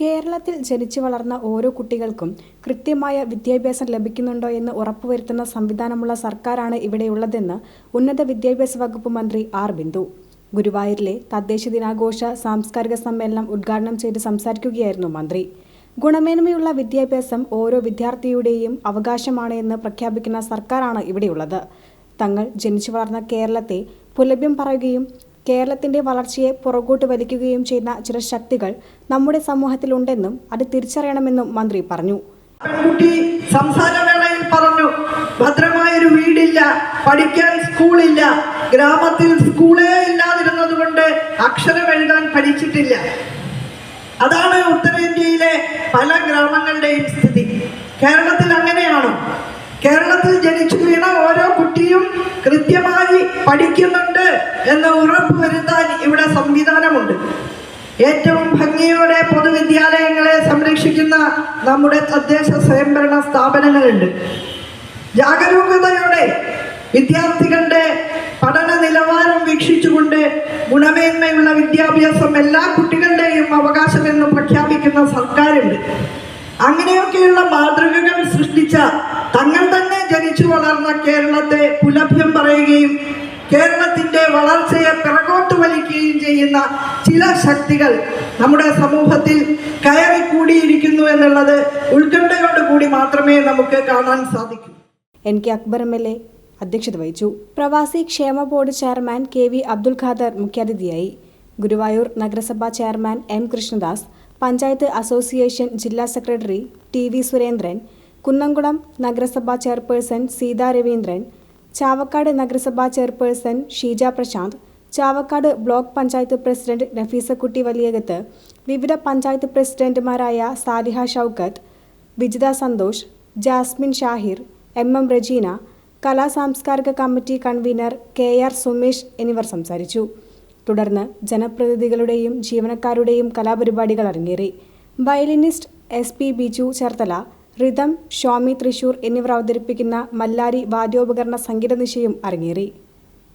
കേരളത്തിൽ ജനിച്ചു വളർന്ന ഓരോ കുട്ടികൾക്കും കൃത്യമായ വിദ്യാഭ്യാസം ലഭിക്കുന്നുണ്ടോ എന്ന് ഉറപ്പുവരുത്തുന്ന സംവിധാനമുള്ള സർക്കാരാണ് ഇവിടെയുള്ളതെന്ന് ഉന്നത വിദ്യാഭ്യാസ വകുപ്പ് മന്ത്രി ആർ ബിന്ദു. ഗുരുവായൂരിലെ തദ്ദേശ ദിനാഘോഷ സാംസ്കാരിക സമ്മേളനം ഉദ്ഘാടനം ചെയ്ത് സംസാരിക്കുകയായിരുന്നു മന്ത്രി. ഗുണമേന്മയുള്ള വിദ്യാഭ്യാസം ഓരോ വിദ്യാർത്ഥിയുടെയും അവകാശമാണ് എന്ന് പ്രഖ്യാപിക്കുന്ന സർക്കാരാണ് ഇവിടെയുള്ളത്. തങ്ങൾ ജനിച്ചു വളർന്ന കേരളത്തെ പുലഭ്യം പറയുകയും കേരളത്തിന്റെ വളർച്ചയെ പുറകോട്ട് വലിക്കുകയും ചെയ്യുന്ന ചില ശക്തികൾ നമ്മുടെ സമൂഹത്തിലുണ്ടെന്നും അത് തിരിച്ചറിയണമെന്നും മന്ത്രി പറഞ്ഞു. പെൺകുട്ടി സംസാരവേളയിൽ പറഞ്ഞു ഭദ്രമായൊരു വീടില്ല പഠിക്കാൻ സ്കൂളില്ല ഗ്രാമത്തിൽ സ്കൂളേ ഇല്ലാതിരുന്നത് കൊണ്ട് അക്ഷരം എഴുതാൻ പഠിച്ചിട്ടില്ല. അതാണ് ഉത്തരേന്ത്യയിലെ പല ഗ്രാമങ്ങളുടെയും സ്ഥിതി. കേരളത്തിൽ അങ്ങനെയാണോ. കേരളത്തിൽ ജനിച്ചു വീണ ഓരോ കുട്ടിയും കൃത്യമായി പഠിക്കുന്നുണ്ട് എന്ന് ഉറപ്പുവരുത്താൻ ഇവിടെ സംവിധാനമുണ്ട്. ഏറ്റവും ഭംഗിയോടെ പൊതുവിദ്യാലയങ്ങളെ സംരക്ഷിക്കുന്ന നമ്മുടെ തദ്ദേശ സ്വയംഭരണ സ്ഥാപനങ്ങളുണ്ട്. ജാഗരൂകതയോടെ വിദ്യാർത്ഥികളുടെ പഠന നിലവാരം വീക്ഷിച്ചുകൊണ്ട് ഗുണമേന്മയുള്ള വിദ്യാഭ്യാസം എല്ലാ കുട്ടികളുടെയും അവകാശമെന്ന് പ്രഖ്യാപിക്കുന്ന സർക്കാരുണ്ട്. അങ്ങനെയൊക്കെയുള്ള മാതൃകകൾ സൃഷ്ടിച്ച തങ്ങൾ തന്നെ ജനിച്ചു വളർന്ന കേരളത്തെ പുലഭ്യം കേരളത്തിന്റെ വളർച്ചയെ പിറകോട്ട് വലിക്കുകയും ചെയ്യുന്ന ചില ശക്തികൾ നമ്മുടെ സമൂഹത്തിൽ കയറി കൂടിയിരിക്കുന്നു എന്നുള്ളത് ഉത്കണ്ഠയോട് കൂടി മാത്രമേ നമുക്ക് കാണാൻ സാധിക്കൂ. N K Akbar M L A അധ്യക്ഷത വഹിച്ചു. പ്രവാസി ക്ഷേമ board chairman K V Abdul Khader മുഖ്യാതിഥിയായി. ഗുരുവായൂർ നഗരസഭാ chairman M Krishnadas panchayat association ജില്ലാ secretary T V Surendran Kunnamkulam നഗരസഭാ ചെയർപേഴ്സൺ സീതാ രവീന്ദ്രൻ ചാവക്കാട് നഗരസഭാ chairperson Sheeja Prasanth Chavakkad block panchayat president Nafeesakutty Valiyakath വിവിധ പഞ്ചായത്ത് പ്രസിഡന്റുമാരായ സാലിഹ ഷൗക്കത്ത് വിജിത സന്തോഷ് ജാസ്മിൻ ഷാഹിർ എം എം റജീന കലാ സാംസ്കാരിക committee convener K R Sumesh എന്നിവർ സംസാരിച്ചു. തുടർന്ന് ജനപ്രതിനിധികളുടെയും ജീവനക്കാരുടെയും കലാപരിപാടികൾ അരങ്ങേറി. Violinist S P Biju Cherthala rhythm Shomi Thrissur എന്നിവർ അവതരിപ്പിക്കുന്ന മല്ലാരി വാദ്യോപകരണ സംഗീത നിശയും അരങ്ങേറി.